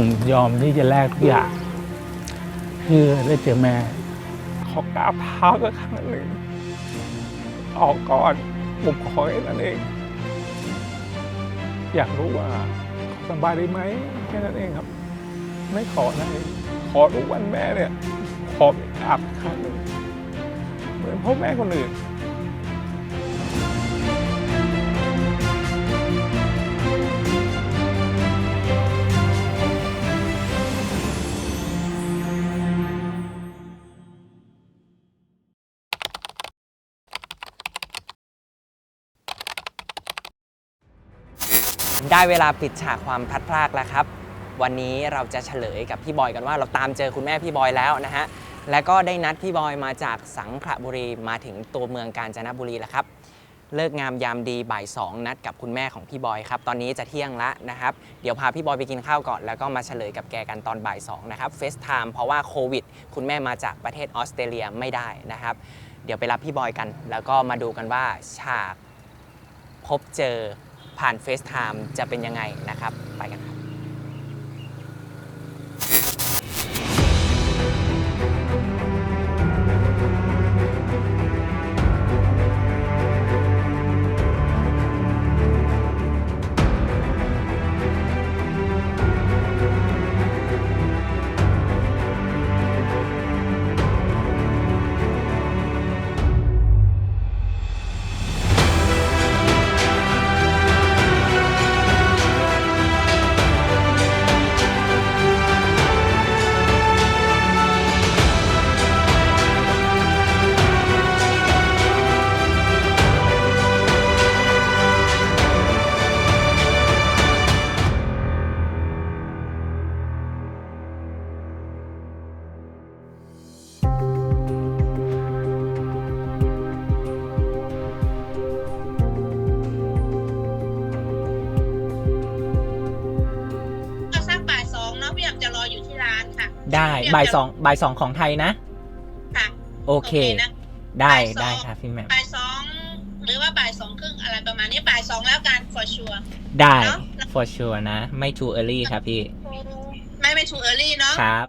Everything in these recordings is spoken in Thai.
ผมยอมที่จะแลกทุกอย่างเพื่อได้เจอแม่ ขอกราบเท้าสักครั้งหนึ่งออกก่อนผมขอแค่นั้นเอง อยากรู้ว่าเขาสบายดีไหมแค่นั้นเองครับ ไม่ขออะไรขอทุกวันแม่เนี่ย ขอไปกราบครั้งหนึ่งเหมือนพ่อแม่คนอื่น ได้เวลาปิดฉากความพลัดพรากแล้วครับ วันนี้เราจะเฉลยกับพี่บอยกันว่าเราตามเจอคุณแม่พี่บอยแล้วนะฮะ แล้วก็ได้นัดพี่บอยมาจากสังขละบุรีมาถึงตัวเมืองกาญจนบุรีแล้วครับ เลิกงามยามดีบ่ายสองนัดกับคุณแม่ของพี่บอยครับ ตอนนี้จะเที่ยงละนะครับ เดี๋ยวพาพี่บอยไปกินข้าวก่อน แล้วก็มาเฉลยกับแกกันตอนบ่ายสองนะครับเฟสไทม์เพราะว่าโควิด คุณแม่มาจากประเทศออสเตรเลียไม่ได้นะครับ เดี๋ยวไปรับพี่บอยกัน แล้วก็มาดูกันว่าฉากพบเจอ ผ่านเฟซไทม์จะเป็นยังไงนะครับ ไปกันครับ ได้พี่แอมบ่ายจะสองบ่ายสองของไทยนะ ค่ะโอเค นะได้บ่ายสองได้ครับพี่แหม่มบ่ายสองหรือว่าบ่ายสองครึ่งอะไรประมาณนี้บ่ายสองแล้วกัน for sure ได้เนอะ for sure นะ ไม่ too early ครับพี่ ไม่ไม่ถูกเออร์ลี่เนาะ ครับ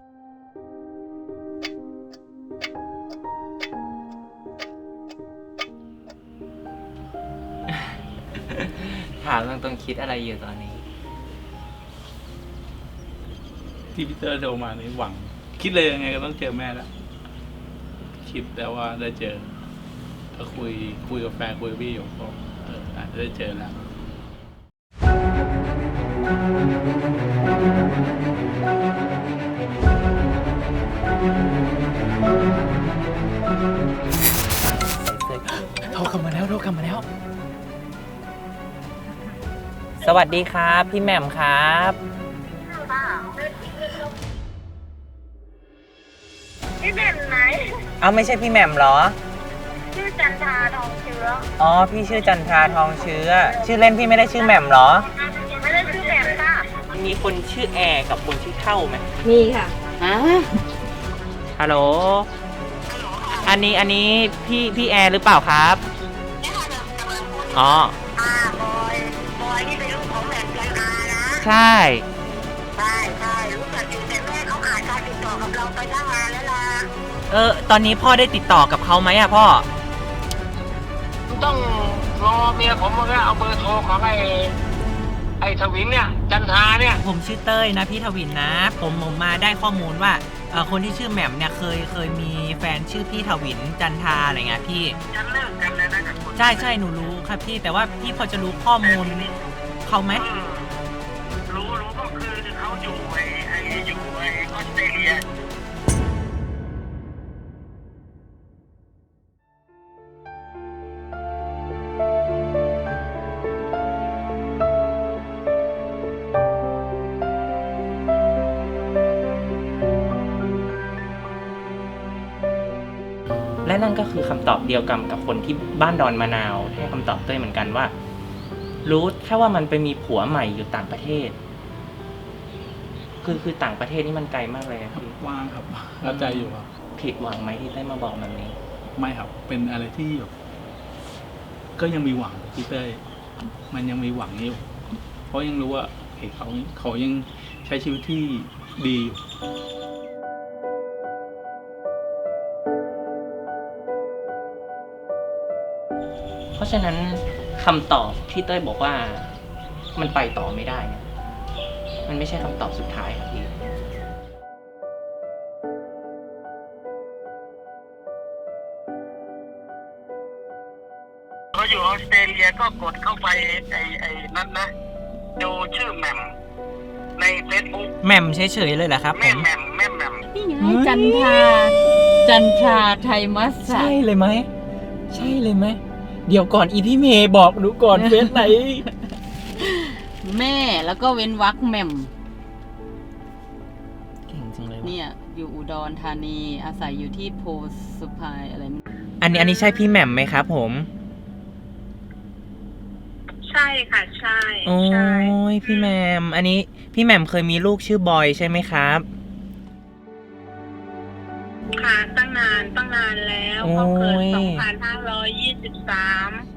ถามตรงๆคิดอะไรอยู่ตอนนี้ ที่พีเตอร์โทรมานี่หวัง คิดเลยยังไงก็ต้องเจอแม่แล้วคิดแต่ว่าได้เจอก็คุยคุยกับแฟนคุยกับพี่อยู่ก็เอออาจจะได้เจอแล้วโทรกลับมาแล้วโทรกลับมาแล้ว สวัสดีครับ พี่แหม่มครับ พี่แหม่มไหนเอาไม่ใช่พี่แหม่มเหรอ ชื่อจันทราทองเชื้ออ๋อ พี่ชื่อจันทราทองเชื้อ ชื่อเล่นพี่ไม่ได้ชื่อแหม่มเหรอ ไม่ได้ชื่อแหม่มค่ะมีคนชื่อแอร์กับคนชื่อเท่าไหมมีค่ะฮัลโหล อันนี้อันนี้พี่พี่แอร์หรือเปล่าครับ อ๋อ อ่าบอยบอยนี่เป็นลูกของแหม่มจันทรานะ ใช่ใช่ใช่รู้จักอยู่แต่แม่เขาขาดการติดต่อกับเราไปตั้งนานแล้วล่ะเออ ตอนนี้พ่อได้ติดต่อกับเขาไหมอะพ่อ ต้องรอเมียผมก็เอาเบอร์โทรของไอ้ไอ้ทวินเนี่ย จันทราเนี่ย ผมชื่อเต้ยนะพี่ทวินนะ ผมผมมาได้ข้อมูลว่าเอ่อคนที่ชื่อแหม่มเนี่ยเคยเคยมีแฟนชื่อพี่ทวินจันทาอะไรเงี้ยพี่จะเลิกกันเลยนะกับคนใช่ใช่หนูรู้ครับพี่แต่ว่าพี่พอจะรู้ข้อมูลเขาไหม อืม นั่นก็คือคำตอบเดียวกันกับคนที่บ้านดอนมะนาวให้คำตอบเต้ยเหมือนกันว่า รู้แค่ว่ามันไปมีผัวใหม่อยู่ต่างประเทศ คือคือต่างประเทศนี่มันไกลมากเลยอะพี่ว่างครับเข้าใจอยู่ครับผิดหวังไหมที่ได้มาบอกแบบนี้ ไม่ครับ เป็นอะไรที่แบบก็ยังมีหวังพี่เต้ยมันยังมีหวังอยู่เพราะยังรู้ว่าเห็นเขาเขายังใช้ชีวิตที่ดีอยู่ะฉะนั้นคำตอบที่เต้ยบอกว่ามันไปต่อไม่ได้เนี่ยมันไม่ใช่คำตอบสุดท้ายครับพี่ เขาอยู่ออสเตรเลียก็กดเข้าไปไอ้ไอ้นั่นนะดูชื่อแหม่มในเฟซบุ๊กแหม่มเฉยๆเลยเหรอครับผแม่ม แหม่มแม่แหม่มนี่ไงเฮ้ย จันทราจันทราไทยมัสสะใช่เลยไหม ใช่เลยไหม เดี๋ยวก่อนอีพี่เมย์บอกหนูก่อนเฟซไหน แม่แล้วก็เว้นวักแหม่มเก่งจังเลยว่ะเนี่ย อยู่อุดรธานีอาศัยอยู่ที่โพสพายอะไรไม่รู้อันนี้อันนี้ใช่พี่แหม่มไหมครับ ผม ใช่ค่ะ ใช่ โอ้ยพี่แหม่มอันนี้พี่แหม่มเคยมีลูกชื่อบอยใช่ไหมครับ ค่ะตั้งนานตั้งนานแล้วโอ้ยเขาเกิด2523ใ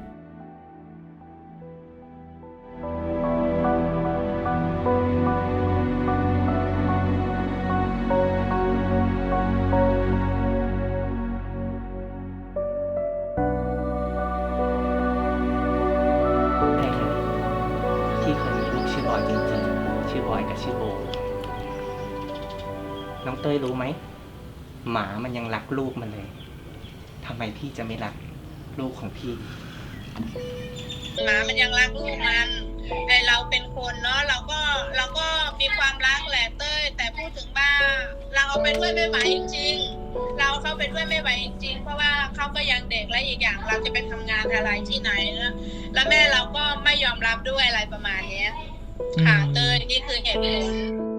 ลูกมันเลยทำไมพี่จะไม่รักลูกของพี่ หมามันยังรักลูกมันไอเราเป็นคนเนาะเราก็เราก็มีความรักแหละเต้ย แต่พูดถึงว่าเราเอาไปด้วยไม่ไหวจริงๆเราเข้าไปด้วยไม่ไหวจริงๆเพราะว่าเขาก็ยังเด็กและอีกอย่างเราจะไปทำงานอะไรที่ไหนนะแล้วแม่เราก็ไม่ยอมรับด้วยอะไรประมาณเนี้ยค่ะเต้ยนี่คือเหตุผล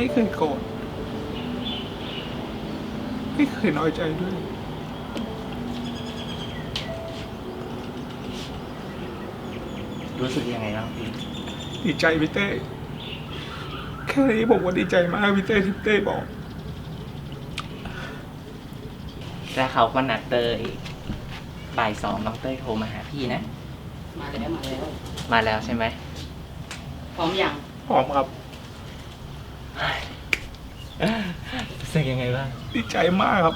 ไม่เคยโกรธไม่เคยน้อยใจด้วย รู้สึกยังไงบ้างพี่ดีใจพี่เต้แค่นี้ผมก็ดีใจมากพี่เต้ที่พี่เต้บอก แล้วเขาก็นัดเต้ยบ่ายสองน้องเต้ยโทรมาหาพี่นะ มาแล้วมาแล้ว มาแล้วใช่ไหมพร้อมยัง พร้อมครับ รู้สึกยังไงบ้างดีใจมากครับ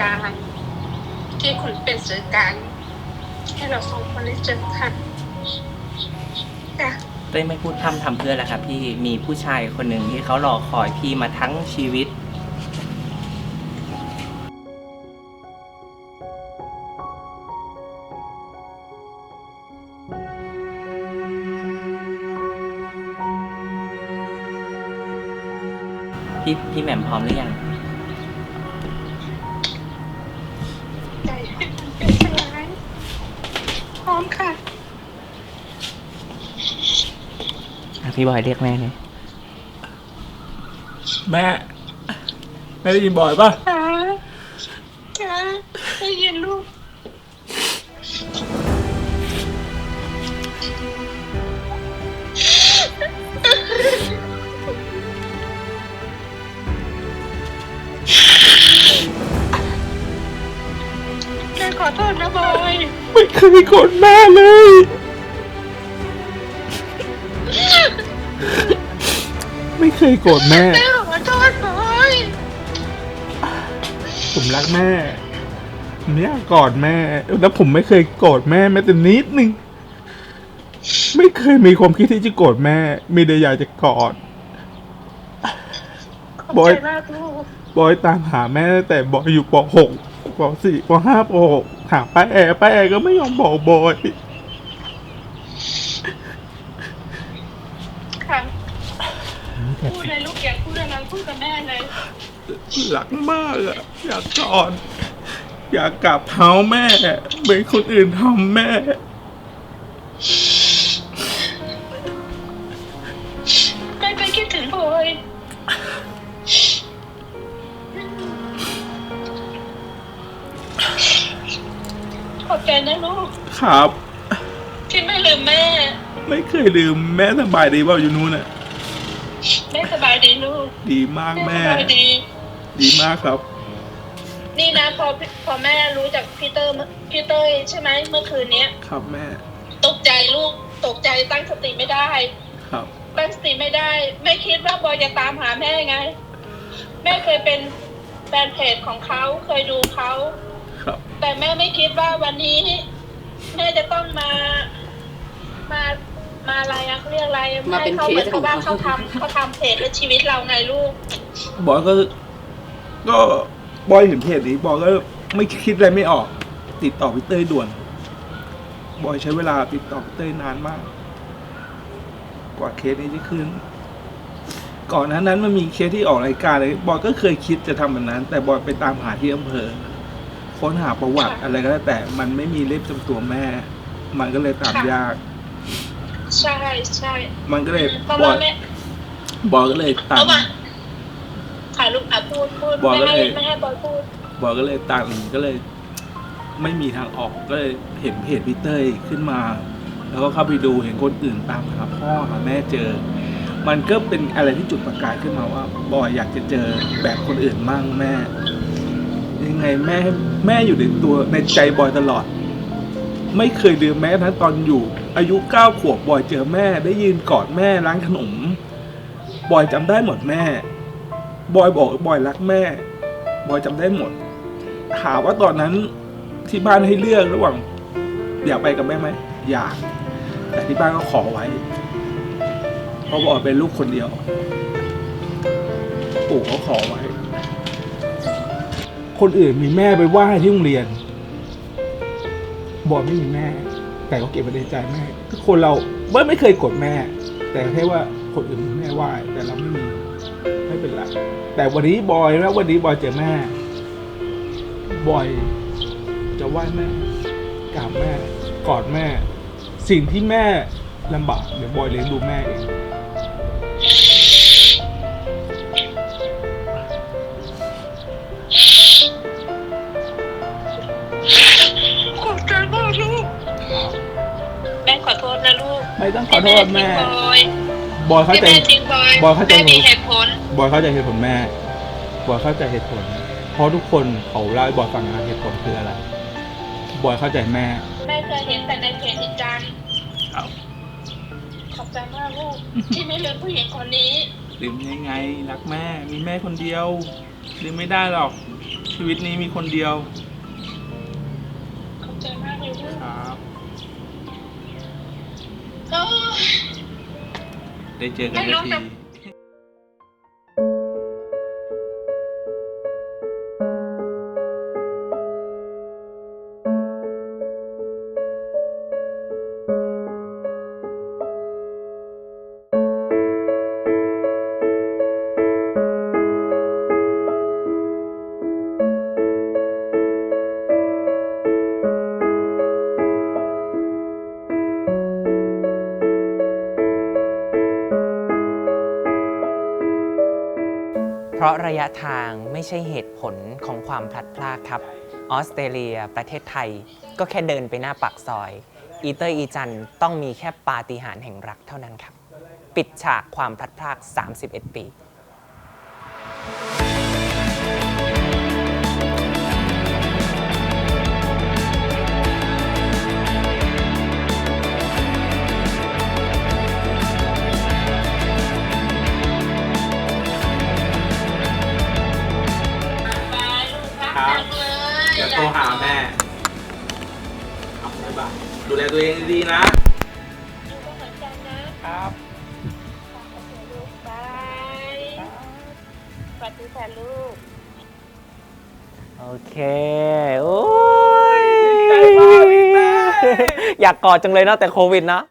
กลางที่คุณเป็นสื่อกลางให้เราสองคนได้เจอกันจ้ะเต้ยไม่พูดพร่ำทำเพื่อแล้วครับพี่มีผู้ชายคนหนึ่งที่เขารอคอยพี่มาทั้งชีวิต พี่พี่แหม่มพร้อมหรือยัง พี่บอยเรียกแม่เลยแม่แม่ได้ยินบ่อยป่ะจ้าจ้าได้ยินลูกแม่ขอโทษนะบอย ไม่เคยโกรธแม่เลย ไม่เคยโกรธแม่ แม่ขอโทษบอยผมรักแม่ผมอยากกอดแม่ แล้วผมไม่เคยโกรธแม่แม้แต่นิดนึง ไม่เคยมีความคิดที่จะโกรธแม่ มีแต่อยากจะกอดบอยใจมากลูกบอยตามหาแม่ตั้งแต่บอยอยู่ป .6 ป .4 ป .5 ป .6 ถามป้าแอร์ป้าแอร์ก็ไม่ยอมบอกบอย พูดเลยลูกอยากพูดอะไรพูดกับแม่เลยรักมากอะอยากกอดอยากกราบเท้าแม่เหมือนคนอื่นทำแม่แม่ไปคิดถึงพลอยขอบใจนะลูกครับ ที่ไม่ลืมแม่ ไม่เคยลืมแม่สบายดีเปล่าอยู่นู้นอะ แม่สบายดีลูกดีมากแม่แม่ สบายดี ดีมากครับ นี่นะพอพอแม่รู้จากพี่เตอร์พี่เต้ยใช่ไหมเมื่อคืนเนี้ย ครับแม่ ตกใจลูกตกใจตั้งสติไม่ได้ ครับ ตั้งสติไม่ได้ ไม่คิดว่าบอยจะตามหาแม่ไง แม่เคยเป็นแฟนเพจของเขาเคยดูเขาครับ แต่แม่ไม่คิดว่าวันนี้แม่จะต้องมา มามา อะไรอะเขาเรียกอะไรมาเป็นให้เขาเหมือนเคสขกัอบงว่าเขาเขาทำเขาทำเพจและชีวิตเราไงลูก บอยก็ ก็บอยเห็นเพจนี้บอยก็ไม่คิดอะไรไม่ออก ติดต่อพี่เต้ยด่วน บอยใช้เวลาติดต่อพี่เต้ยนานมาก กว่าเคสนี้จะขึ้น ก่อนหน้านั้นมันมีเคสที่ออกรายการเลยบอยก็เคยคิดจะทำแบบนั้น แต่บอยไปตามหาที่อำเภอค้นหาประวัติอะไรก็แล้วแต่มันไม่มีเล่มจำตัวแม่ มันก็เลยตามค่ะยาก ใช่ใช่มันก็เลยเพราะบอว่ายแม่บอยก็เลยเพตามราะว่าค่ะลูกอะพูดพูดบอกไม่ก็ให้เลยไม่ให้บอยพูดบอยก็เลยตันก็เลย ไม่มีทางออกก็เลยเห็นเพจพี่เต้ยขึ้นมา แล้วก็เข้าไปดูเห็นคนอื่นตามหาพ่อหาแม่เจอ มันก็เป็นอะไรที่จุดประกายขึ้นมาว่าบอยอยากจะเจอแบบคนอื่นมั่งแม่ ยังไงแม่แม่อยู่ในตัวในใจบอยตลอด ไม่เคยลืมแม้กระทั้งตอนอยู่ อายุเก้าขวบบอยเจอแม่ได้ยืนกอดแม่ร้านขนม บอยจำได้หมดแม่ บอยบอกบอยรักแม่ บอยจำได้หมด ถามว่าตอนนั้นที่บ้านให้เลือกระหว่างอยากไปกับแม่ไหมอยาก แต่ที่บ้านก็ขอไว้เพราะบอยเป็นลูกคนเดียวปู่เขาขอไว้ คนอื่นมีแม่ไปไหว้ที่โรงเรียน บอยไม่มีแม่ แต่ก็เก็บไว้ในใจแม่ทุกคนเราบอยไม่เคยกดแม่ แต่แค่ว่าคนอื่นมีแม่ไหวแต่เราไม่มีไม่เป็นไรแต่วันนี้บอยแล้ววันนี้บอยเจอแม่ บอยจะไหว้แม่กราบแม่กอดแม่ สิ่งที่แม่ลำบากเดี๋ยวบอยเลี้ยงดูแม่เอง ไม่ต้องขอโทษแม่ที่ทิ้งบอยบอยเข้าที่ใจแม่ทิ้งบอยบอยเข้าใจแม่มีเหตุผลบอยเข้าใจเหตุผลแม่ บอยเข้าใจเหตุผล เพราะทุกคนเขาเล่าให้บอยฟังนะเหตุผลคืออะไร บอยเข้าใจแม่ แม่เคยเห็นแต่ในเพจอีจันครับขอบใจมากลูกที่ไม่ลืมผู้หญิงคนนี้ลืมยังไงรักแม่ มีแม่คนเดียวลืมไม่ได้หรอก ชีวิตนี้มีคนเดียว ขอบใจมากเลยลูกครับ โอ้ยได้เจ เพราะระยะทางไม่ใช่เหตุผลของความพลัดพรากครับ ออสเตรเลีย ประเทศไทย ก็แค่เดินไปหน้าปากซอย อีเตอร์อีจันต้องมีแค่ปาฏิหาริย์แห่งรักเท่านั้นครับ ปิดฉากความพลัดพราก 31 ปี สวัสดีค่ะลูกโอเค โอ้ยใจมากพี่แม่อยากกอดจังเลยเนาะแต่โควิดเนาะ